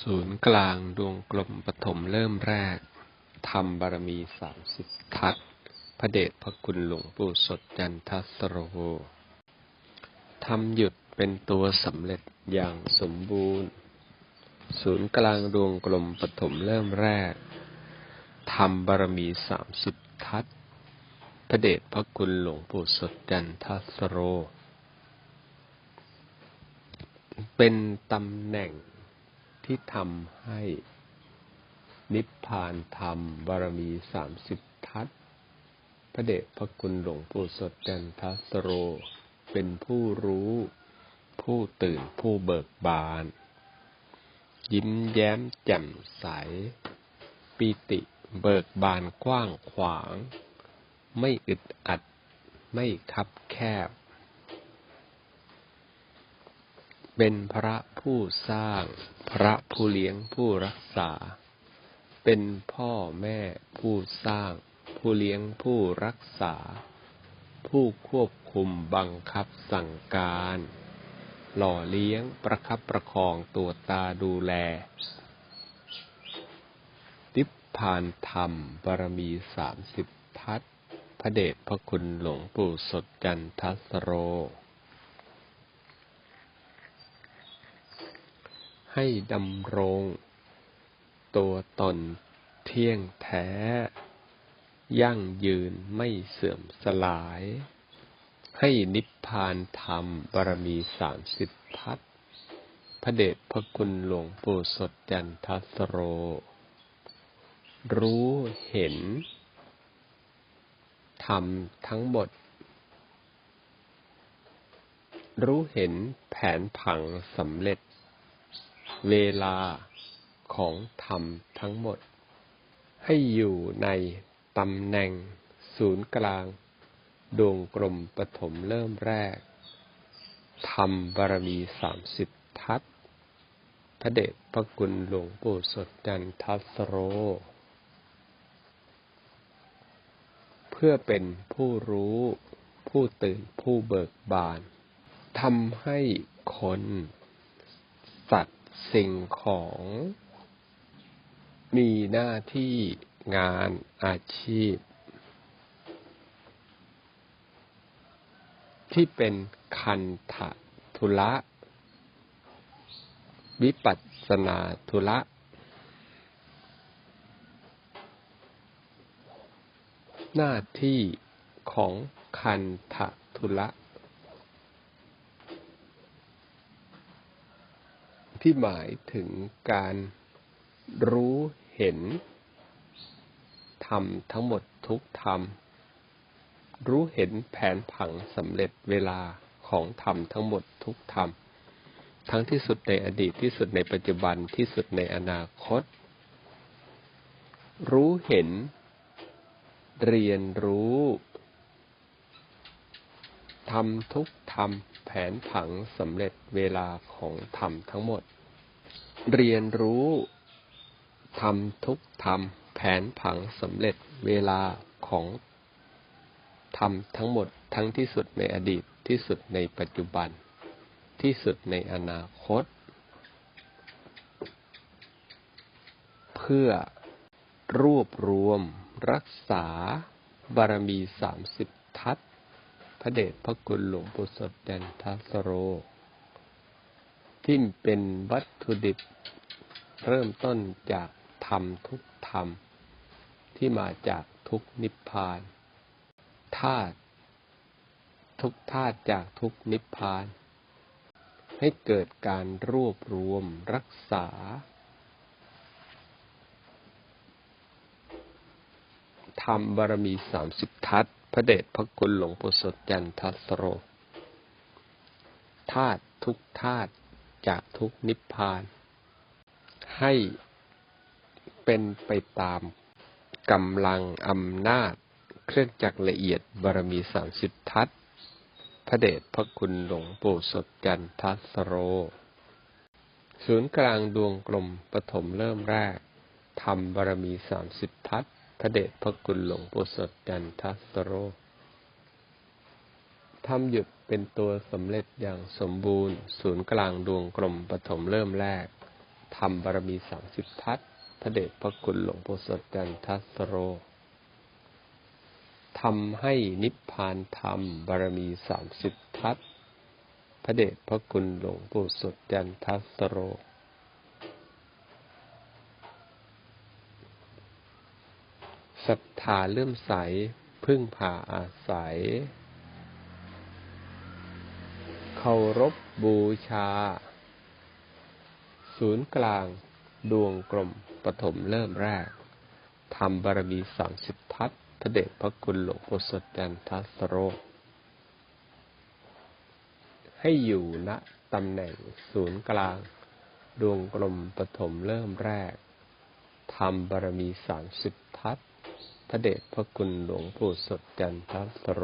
ศูนย์กลางดวงกลมปฐมเริ่มแรกทำบารมีสามสิบทัศพระเดชพระคุณหลวงปู่สดจันทสโรทำหยุดเป็นตัวสำเร็จอย่างสมบูรณ์ ศูนย์กลางดวงกลมปฐมเริ่มแรกทำบารมีสามสิบทัศพระเดชพระคุณหลวงปู่สดจันทสโร เป็นตำแหน่ง ที่ทำให้นิพพานธรรม บารมีสามสิบทัศพระเดชพระคุณหลวงปู่สดจันทสโร เป็นผู้รู้ ผู้ตื่นผู้เบิกบาน ยิ้มแย้มแจ่มใส ปีติเบิกบานกว้างขวาง ไม่อึดอัด ไม่คับแคบ เป็นพระผู้สร้าง พระผู้เลี้ยงผู้รักษา เป็นพ่อแม่ผู้สร้าง ผู้เลี้ยงผู้รักษา ผู้ควบคุมบังคับสั่งการ หล่อเลี้ยงประคับประคองตัวตาดูแล นิพพานธรรมบารมีสามสิบทัศพระเดชพระคุณหลวงปู่สดจันทสโร ให้ดำรง ตัวตนเที่ยงแท้ ยั่งยืนไม่เสื่อมสลาย ให้นิพพานธรรมบารมีสามสิบทัศพระเดชพระคุณหลวงปู่สดจันทสโร รู้เห็นธรรมทั้งหมด รู้เห็นแผนผังสำเร็จ เวลาของธรรมทั้งหมด ให้อยู่ในตำแหน่งศูนย์กลาง ดวงกลมปฐมเริ่มแรก ธรรมบารมีสามสิบทัศพระเดชพระคุณหลวงปู่สดจันทัสโร เพื่อเป็นผู้รู้ ผู้ตื่นผู้เบิกบานทำให้คน สัตว สิ่งของมีหน้าที่งานอาชีพ ที่เป็นคันธะทุละวิปัสสนาทุละหน้าที่ของคันธะทุละ ที่หมายถึงการรู้เห็นธรรมทั้งหมดทุกธรรม รู้เห็นแผนผังสำเร็จเวลาของธรรมทั้งหมดทุกธรรม ทั้งที่สุดในอดีตที่สุดในปัจจุบันที่สุดในอนาคต รู้เห็น เรียนรู้ทำทุกธรรม แผนผังสำเร็จเวลาของธรรมทั้งหมด เรียนรู้ทำทุกธรรม แผนผังสำเร็จเวลาของธรรมทั้งหมดทั้งที่สุดในอดีตที่สุดในปัจจุบัน ที่สุดในอนาคต เพื่อรวบรวมรักษาบารมีสามสิบทัศ พระเดชพระคุณหลวงปู่สดแดนทัสโร ที่เป็นวัตถุดิบ เริ่มต้นจากธรรมทุกธรรม ที่มาจากทุกนิพพานธาตุทุกธาตุจากทุกนิพพาน ให้เกิดการรวบรวมรักษา ธรรมบารมีสามสิบทัศ พระเดชพระคุณหลวงปู่สดจันทัสโรธาตุทุกธาตุจากทุกนิพพาน ให้เป็นไปตามกำลังอำนาจเครื่องจักรละเอียดบารมีสามสิบทัศพระเดชพระคุณหลวงปู่สดจันทัสโร ศูนย์กลางดวงกลมปฐมเริ่มแรกทำบารมีสามสิบทัศ พระเดชพระคุณหลวงปู่สดจันทัสโรทำหยุดเป็นตัวสำเร็จอย่างสมบูรณ์ ศูนย์กลางดวงกลมปฐมเริ่มแรกธรรมบารมีสามสิบทัศพระเดชพระคุณหลวงปู่สดจันทัสโรทำให้นิพพานธรรมบารมีสามสิบทัศพระเดชพระคุณหลวงปู่สดจันทัสโร ศรัทธาเลื่อมใส พึ่งพาอาศัย เคารพบูชา ศูนย์กลาง ดวงกลมปฐมเริ่มแรกทำบารมีสามสิบทัศพระเดชพระคุณหลวงปู่สดจันทัสโร ให้อยู่ณตำแหน่งศูนย์กลาง ดวงกลมปฐมเริ่มแรกทำบารมีสามสิบทัศ พระเดชพระคุณหลวงปู่สดจันทัสโร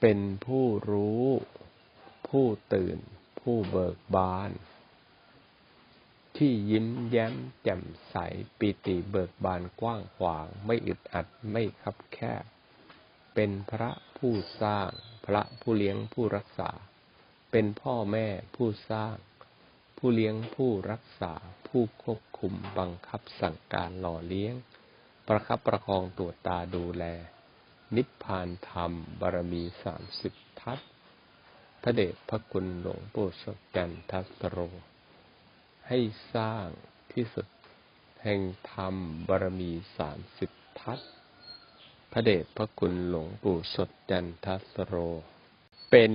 เป็นผู้รู้ ผู้ตื่น ผู้เบิกบาน ที่ยิ้มแย้มแจ่มใสปีติเบิกบานกว้างขวาง ไม่อึดอัดไม่คับแคบ เป็นพระผู้สร้าง พระผู้เลี้ยงผู้รักษา เป็นพ่อแม่ผู้สร้าง ผู้เลี้ยงผู้รักษาผู้ควบคุมบังคับสั่งการหล่อเลี้ยง ประคับประคองตัวตาดูแล นิพพานธรรมบารมีสามสิบทัศพระเดชพระคุณหลวงปู่สดจันทัสโร ให้สร้างที่สุดแห่งธรรมบารมีสามสิบทัศพระเดชพระคุณหลวงปู่สดจันทัสโร เป็น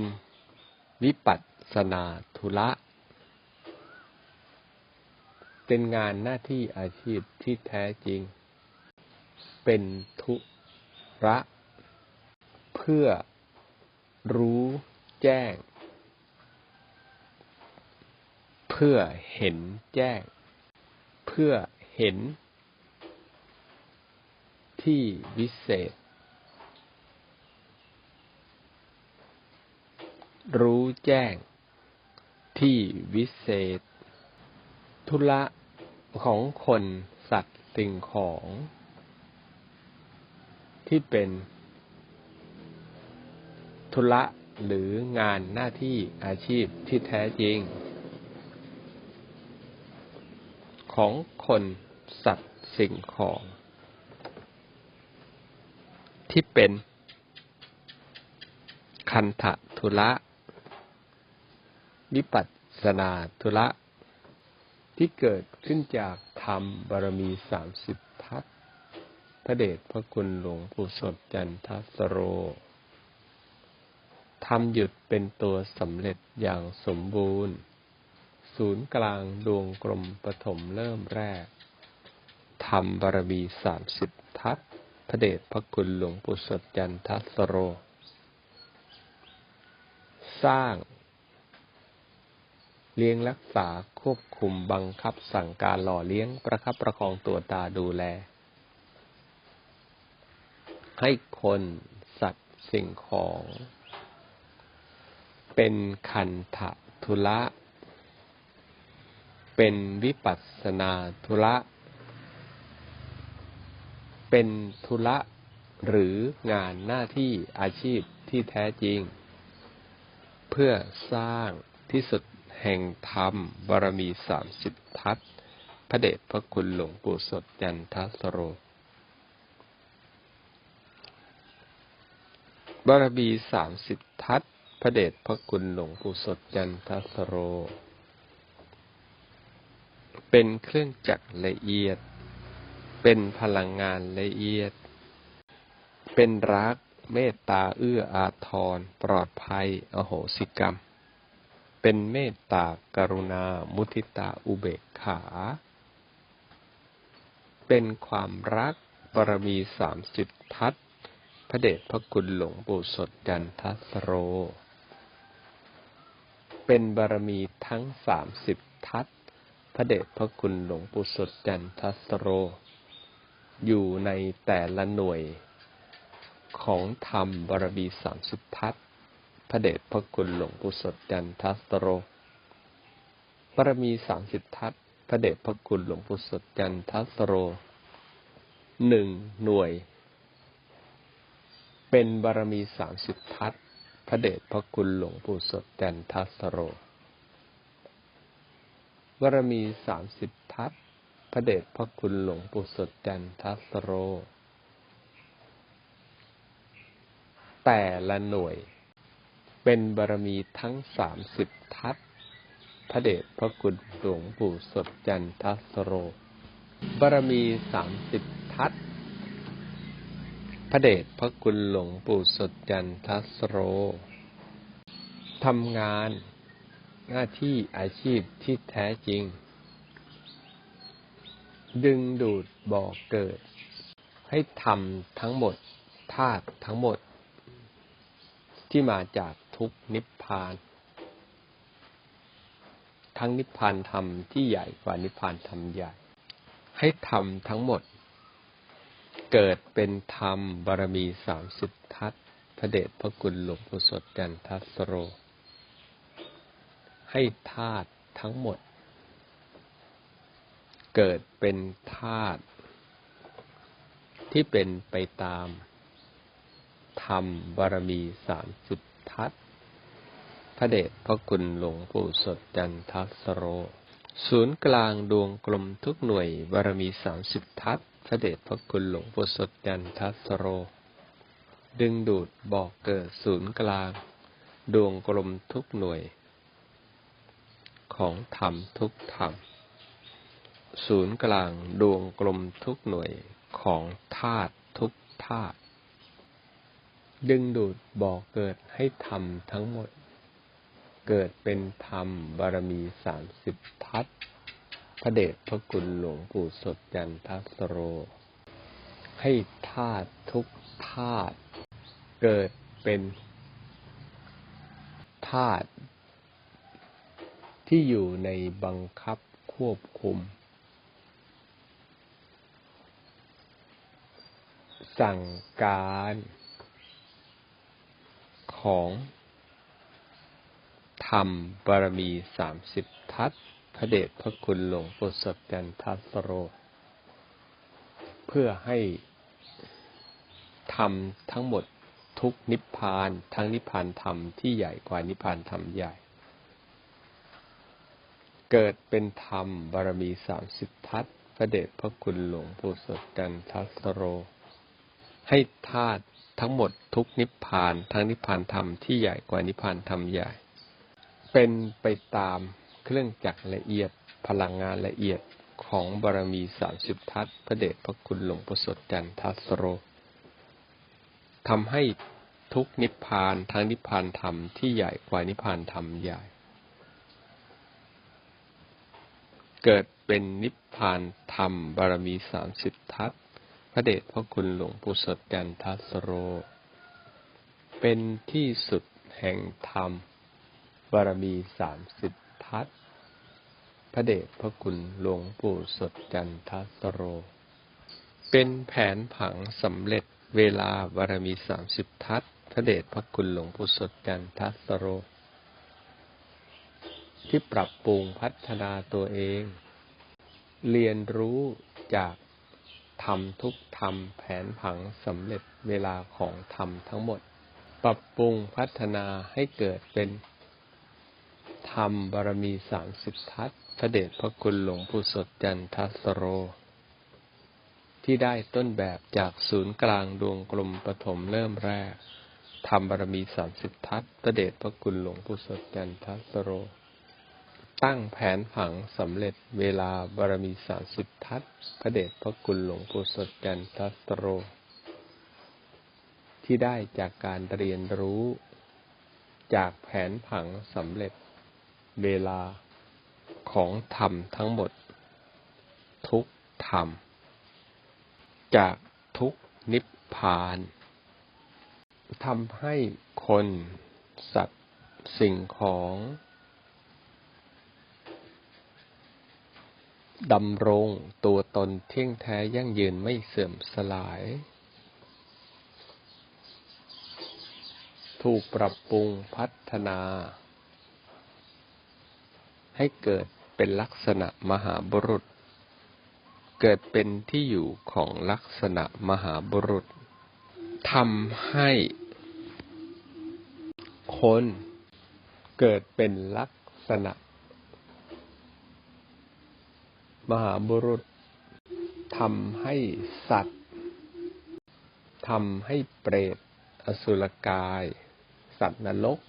วิปัสสนาธุระ เป็นงานหน้าที่อาชีพที่แท้จริง เป็นทุระ เพื่อรู้แจ้ง เพื่อเห็นแจ้ง เพื่อเห็น ที่วิเศษ รู้แจ้ง ที่วิเศษ ธุระของคนสัตว์สิ่งของ ที่เป็นธุระหรืองานหน้าที่อาชีพที่แท้จริง ของคนสัตว์สิ่งของ ที่เป็น คันธะธุระ วิปัสสนาธุระ ที่เกิดขึ้นจากธรรมบารมีสามสิบทัศพระเดชพระคุณหลวงปู่สดจันทัสโรทำหยุดเป็นตัวสำเร็จอย่างสมบูรณ์ ศูนย์กลางดวงกลมปฐมเริ่มแรกธรรมบารมีสามสิบทัศพระเดชพระคุณหลวงปู่สดจันทัสโร สร้าง เลี้ยงรักษาควบคุมบังคับสั่งการหล่อเลี้ยงประคับประคองตัวตาดูแล ให้คนสัตว์สิ่งของ เป็นขันธะทุละเป็นวิปัสสนาทุละเป็นทุละหรืองานหน้าที่อาชีพที่แท้จริง เพื่อสร้างที่สุด แห่งธรรมบารมีสามสิบทัศพระเดชพระคุณหลวงปู่สดยันทัสโร บารมีสามสิบทัศพระเดชพระคุณหลวงปู่สดยันทัสโร เป็นเครื่องจักรละเอียด เป็นพลังงานละเอียด เป็นรักเมตตาเอื้ออาทร ปลอดภัย อโหสิกรรม เป็นเมตตากรุณา มุทิตาอุเบกขา เป็นความรักปรมีสามสิบทัศพระเดชพระคุณหลวงปู่สดจันทัสโร เป็นบารมีทั้งสามสิบทัศพระเดชพระคุณหลวงปู่สดจันทัสโร อยู่ในแต่ละหน่วยของธรรมบารมีสามสิบทัศ พระเดชพระคุณหลวงปู่สดจันทัสโรบารมีสามสิบทัศพระเดชพระคุณหลวงปู่สดจันทัสโรหนึ่งหน่วย เป็นบารมีสามสิบทัศพระเดชพระคุณหลวงปู่สดจันทัสโรบารมีสามสิบทัศพระเดชพระคุณหลวงปู่สดจันทัสโร แต่ละหน่วย เป็นบารมีทั้งสามสิบทัศพระเดชพระคุณหลวงปู่สดจันทัสโร บารมีสามสิบทัศพระเดชพระคุณหลวงปู่สดจันทัสโรทำงานหน้าที่อาชีพที่แท้จริง ดึงดูดบ่อเกิด ให้ทำทั้งหมดธาตุทั้งหมด ที่มาจาก ทุกนิพพาน ทั้งนิพพานธรรมที่ใหญ่กว่านิพพานธรรมใหญ่ ให้ทำทั้งหมด เกิดเป็นธรรมบารมีสามสิบทัศพระเดชพระคุณหลวงปู่สดจันทัสโร ให้ธาตุทั้งหมด เกิดเป็นธาตุที่เป็นไปตามธรรมบารมีสามสิบทัศน พระเดชพระคุณหลวงปู่สดจันทัสโร ศูนย์กลางดวงกลมทุกหน่วยบารมีสามสิบทัศพระเดชพระคุณหลวงปู่สดจันทัสโร ดึงดูดบอกเกิดศูนย์กลาง ดวงกลมทุกหน่วย ของธรรมทุกธรรม ศูนย์กลางดวงกลมทุกหน่วยของธาตุทุกธาตุดึงดูดบอกเกิดให้ธรรมทั้งหมด เกิดเป็นธรรมบารมีสามสิบทัศพระเดชพระคุณหลวงปู่สดจันทัสโร ให้ธาตุทุกธาตุเกิดเป็นธาตุที่อยู่ในบังคับควบคุม สั่งการของ ธรรมบารมีสามสิบทัศพระเดชพระคุณหลวงปู่สดจันทัสโร เพื่อให้ธรรมทั้งหมดทุกนิพพานทั้งนิพพานธรรมที่ใหญ่กว่านิพพานธรรมใหญ่ เกิดเป็นธรรมบารมีสามสิบทัศพระเดชพระคุณหลวงปู่สดจันทัสโร ให้ธาตุทั้งหมดทุกนิพพานทั้งนิพพานธรรมที่ใหญ่กว่านิพพานธรรมใหญ่ เป็นไปตามเครื่องจักรละเอียดพลังงานละเอียดของบารมีสามสิบทัศพระเดชพระคุณหลวงปู่สดจันทัสโรทำให้ทุกนิพพานทั้งนิพพานธรรมที่ใหญ่กว่านิพพานธรรมใหญ่ เกิดเป็นนิพพานธรรมบารมีสามสิบทัศพระเดชพระคุณหลวงปู่สดจันทัสโร เป็นที่สุดแห่งธรรม บารมีสามสิบทัศพระเดชพระคุณหลวงปู่สดจันทสโร เป็นแผนผังสำเร็จเวลาบารมีสามสิบทัศพระเดชพระคุณหลวงปู่สดจันทสโร ที่ปรับปรุงพัฒนาตัวเอง เรียนรู้จากทำทุกธรรมแผนผังสำเร็จเวลาของธรรมทั้งหมด ปรับปรุงพัฒนาให้เกิดเป็น ธรรมบารมีสามสิบทัศพระเดชพระคุณหลวงปู่สดจันทัสโร ที่ได้ต้นแบบจากศูนย์กลางดวงกลมปฐมเริ่มแรกธรรมบารมีสามสิบทัศพระเดชพระคุณหลวงปู่สดจันทัสโร ตั้งแผนผังสำเร็จเวลาบารมีสามสิบทัศพระเดชพระคุณหลวงปู่สดจันทัสโร ที่ได้จากการเรียนรู้จากแผนผังสำเร็จ เวลาของธรรมทั้งหมด ทุกธรรม จากทุกนิพพานทำให้คนสัตว์สิ่งของดำรงตัวตนเที่ยงแท้ยั่งยืนไม่เสื่อมสลาย ถูกปรับปรุงพัฒนา ให้เกิดเป็นลักษณะมหาบุรุษ เกิดเป็นที่อยู่ของลักษณะมหาบุรุษทำให้คนเกิดเป็นลักษณะ มหาบุรุษทำให้สัตว์ทำให้เปรต อสุรกาย สัตว์นรก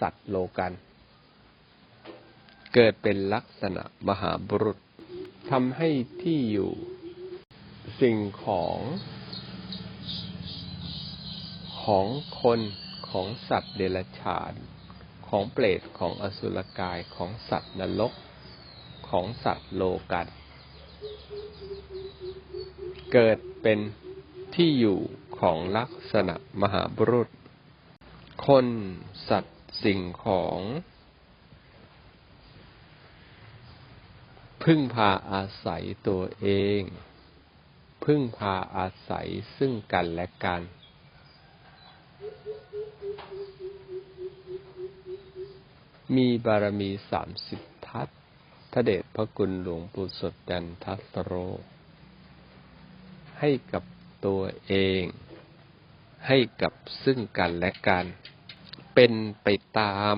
สัตว์โลกัน เกิดเป็นลักษณะมหาบุรุษทำให้ที่อยู่สิ่งของ ของคนของสัตว์เดรัจฉาน ของเปรตของอสุรกายของสัตว์นรก ของสัตว์โลกัน เกิดเป็นที่อยู่ของลักษณะมหาบุรุษ คนสัตว์สิ่งของ พึ่งพาอาศัยตัวเอง พึ่งพาอาศัยซึ่งกันและกัน มีบารมีสามสิบทัศพระเดชพระคุณหลวงปู่สดจันทัสโร ให้กับตัวเอง ให้กับซึ่งกันและกัน เป็นไปตาม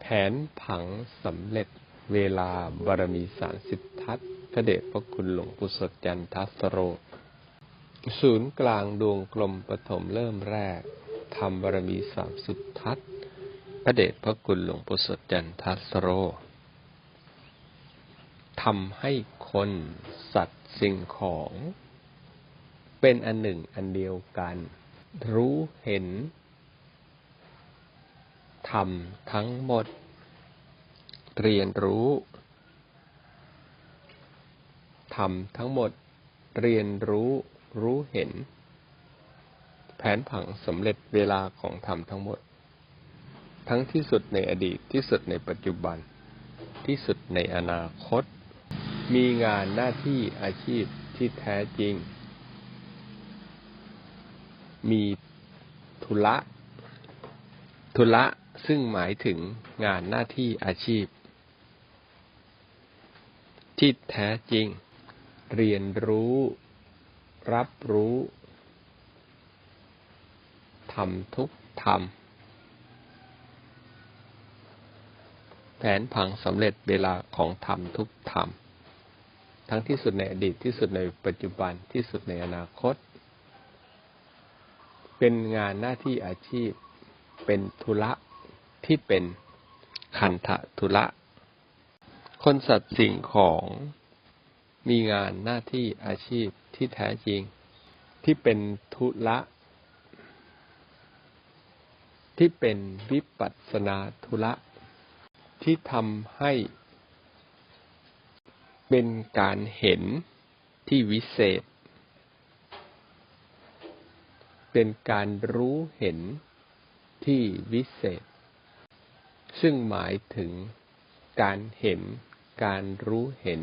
แผนผังสำเร็จ เวลาบารมีสามสิบทัศพระเดชพระคุณหลวงปู่สดจันทัสโร ศูนย์กลางดวงกลมปฐมเริ่มแรกทำบารมีสามสิบทัศพระเดชพระคุณหลวงปู่สดจันทัสโรทำให้คนสัตว์สิ่งของ เป็นอันหนึ่งอันเดียวกัน รู้เห็นทำทั้งหมด เรียนรู้ทำทั้งหมดเรียนรู้รู้เห็น แผนผังสำเร็จเวลาของธรรมทั้งหมด ทั้งที่สุดในอดีตที่สุดในปัจจุบัน ที่สุดในอนาคต มีงานหน้าที่อาชีพที่แท้จริง มีธุระ ธุระซึ่งหมายถึงงานหน้าที่อาชีพ ที่แท้จริง เรียนรู้ รับรู้ทำทุกทำแผนผังสำเร็จเวลาของธรรมทุกธรรม ทั้งที่สุดในอดีตที่สุดในปัจจุบันที่สุดในอนาคต เป็นงานหน้าที่อาชีพ เป็นธุระที่เป็นขันธะธุระ คนสัตว์สิ่งของมีงานหน้าที่อาชีพที่แท้จริง ที่เป็นธุระที่เป็นวิปัสสนาธุระที่ทำให้ เป็นการเห็นที่วิเศษ เป็นการรู้เห็นที่วิเศษ ซึ่งหมายถึงการเห็น การรู้เห็น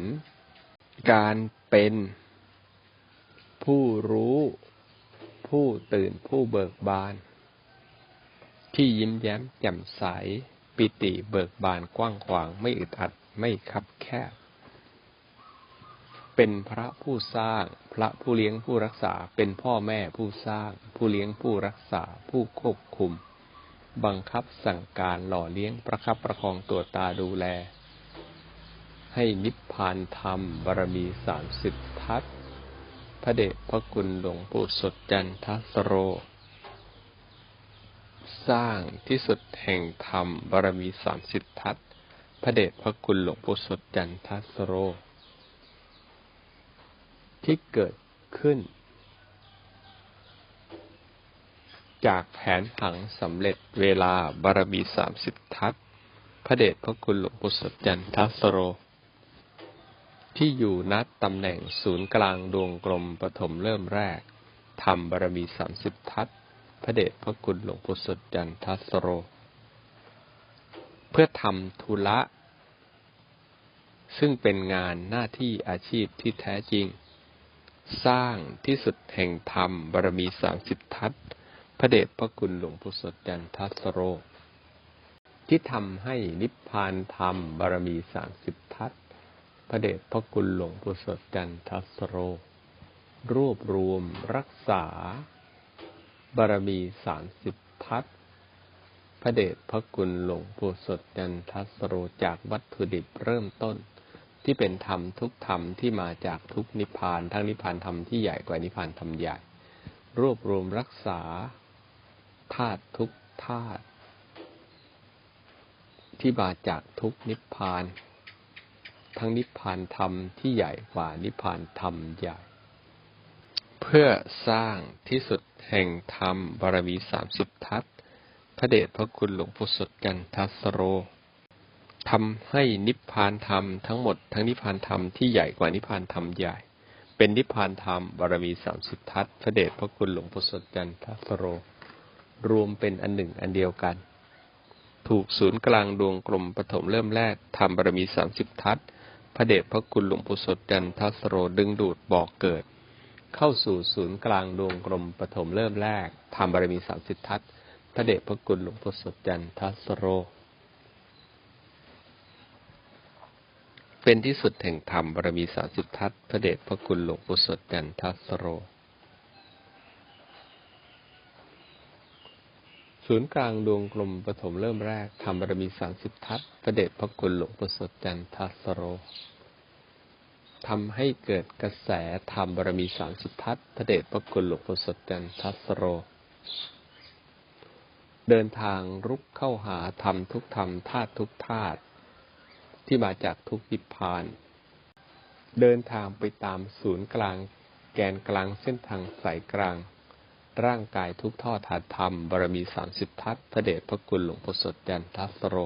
การเป็นผู้รู้ ผู้ตื่นผู้เบิกบาน ที่ยิ้มแย้มแจ่มใส ปิติเบิกบานกว้างขวางไม่อึดอัดไม่คับแคบ เป็นพระผู้สร้าง พระผู้เลี้ยงผู้รักษาเป็นพ่อแม่ผู้สร้าง ผู้เลี้ยงผู้รักษาผู้ควบคุม บังคับสั่งการหล่อเลี้ยงประคับประคองตัวตาดูแล ให้นิพพานธรรมบารมีสามสิบทัศพระเดชพระคุณหลวงปู่สดจันทสโร สร้างที่สุดแห่งธรรมบารมีสามสิบทัศพระเดชพระคุณหลวงปู่สดจันทสโร ที่เกิดขึ้น จากแผนผังสำเร็จเวลาบารมีสามสิบทัศพระเดชพระคุณหลวงปู่สดจันทสโร ที่อยู่นัดตำแหน่งศูนย์กลางดวงกลมปฐมเริ่มแรกทำบารมีสามสิบทัศพระเดชพระคุณหลวงปู่สดจันทัสโร เพื่อทำธุระ ซึ่งเป็นงานหน้าที่อาชีพที่แท้จริง สร้างที่สุดแห่งธรรมบารมีสามสิบทัศพระเดชพระคุณหลวงปู่สดจันทัสโร ที่ทำให้นิพพานธรรมบารมีสามสิบ พระเดชพระคุณหลวงปู่สดจันทัสโร รวบรวมรักษา บารมีสามสิบทัศพระเดชพระคุณหลวงปู่สดจันทัสโรจากวัตถุดิบเริ่มต้น ที่เป็นธรรมทุกธรรมที่มาจากทุกนิพพานทั้งนิพพานธรรมที่ใหญ่กว่านิพพานธรรมใหญ่ รวบรวมรักษาธาตุทุกธาตุที่มาจากทุกนิพพาน ทั้งนิพพานธรรมที่ใหญ่กว่านิพพานธรรมใหญ่ เพื่อสร้างที่สุดแห่งธรรมบารมีสามสิบทัศพระเดชพระคุณหลวงปู่สดกันทัสโรทำให้นิพพานธรรมทั้งหมดทั้งนิพพานธรรมที่ใหญ่กว่านิพพานธรรมใหญ่ เป็นนิพพานธรรมบารมีสามสิบทัศพระเดชพระคุณหลวงปู่สดกันทัสโร รวมเป็นอันหนึ่งอันเดียวกัน ถูกศูนย์กลางดวงกลมปฐมเริ่มแรกทำบารมีสามสิบทัศ พระเดชพระคุณหลวงปู่สดจันทัสโรดึงดูดบอกเกิด เข้าสู่ศูนย์กลางดวงกลมปฐมเริ่มแรกทำบารมีสามสิบทัตพระเดชพระคุณหลวงปู่สดจันทัสโร เป็นที่สุดแห่งธรรมบารมีสามสิบทัตพระเดชพระคุณหลวงปู่สดจันทัสโร ศูนย์กลางดวงกลมปฐมเริ่มแรกทำบารมีสามสิบทัศพระเดชพระคุณหลวงปู่สดจันทัสโรทำให้เกิดกระแสธรรมบารมีสามสิบทัศพระเดชพระคุณหลวงปู่สดจันทัสโร เดินทางรุกเข้าหาธรรมทุกธรรมธาตุทุกธาตุที่มาจากทุกนิพพาน เดินทางไปตามศูนย์กลาง แกนกลางเส้นทางสายกลาง ร่างกายทุกท่อถาดธรรมบารมีสามสิบทัศพระเดชพระคุณหลวงปู่สดจันทัสโร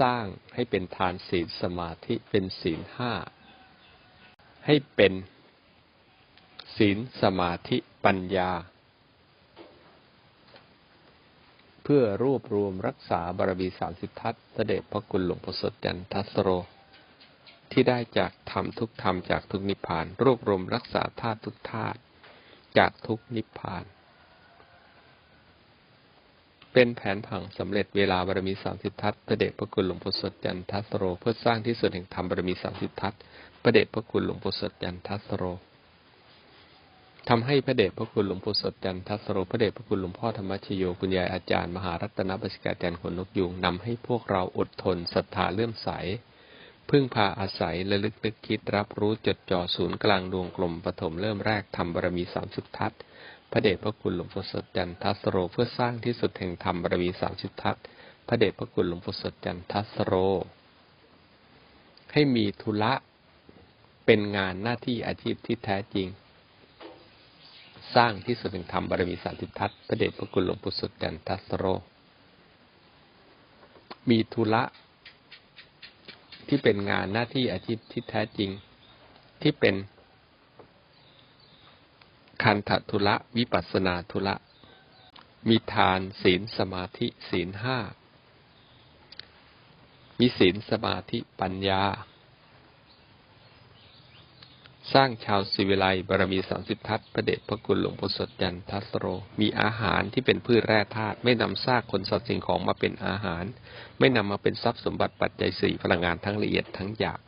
สร้างให้เป็นทานศีลสมาธิเป็นศีลห้า ให้เป็นศีลสมาธิปัญญา เพื่อรวบรวมรักษาบารมีสามสิบทัศพระเดชพระคุณหลวงปู่สดจันทัสโรที่ได้จากธรรมทุกธรรมจากทุกนิพพาน รวบรวมรักษาธาตุทุกธาตุ จากทุกนิพพาน เป็นแผนผังสำเร็จเวลาบารมีสามสิบทัศพระเดชพระคุณหลวงปู่สดจันทัสโร เพื่อสร้างที่สุดแห่งธรรมบารมีสามสิบทัศพระเดชพระคุณหลวงปู่สดจันทัสโรทำให้พระเดชพระคุณหลวงปู่สดจันทัสโรพระเดชพระคุณหลวงพ่อธรรมชโยคุณยายอาจารย์มหารัตนบัชกาจารย์ขนนกยูงนำให้พวกเราอดทนศรัทธาเลื่อมใส พึ่งพาอาศัยและลึกนึกคิดรับรู้จดจ่อศูนย์กลางดวงกลมปฐมเริ่มแรกทำบารมีสามสิบทัศพระเดชพระคุณหลวงปู่สดจันทัสโรเพื่อสร้างที่สุดแห่งธรรมบารมีสามสิบทัศพระเดชพระคุณหลวงปู่สดจันทัสโร ให้มีธุระเป็นงานหน้าที่อาชีพที่แท้จริง สร้างที่สุดแห่งธรรมบารมีสามสิบทัศพระเดชพระคุณหลวงปู่สดจันทัสโร มีธุระ ที่เป็นงานหน้าที่อาชีพที่แท้จริง ที่เป็นคันธทุระวิปัสนาทุระมีทานศีลสมาธิศีลห้ามีศีลสมาธิปัญญา สร้างชาวสิวิไลบารมีสามสิบทัศพระเดชพระคุณหลวงปู่สดยันทัสโร มีอาหารที่เป็นพืชแร่ธาตุไม่นำซากคนสัตว์สิ่งของมาเป็นอาหาร ไม่นำมาเป็นทรัพย์สมบัติปัจจัยสี่พลังงานทั้งละเอียดทั้งหยาบ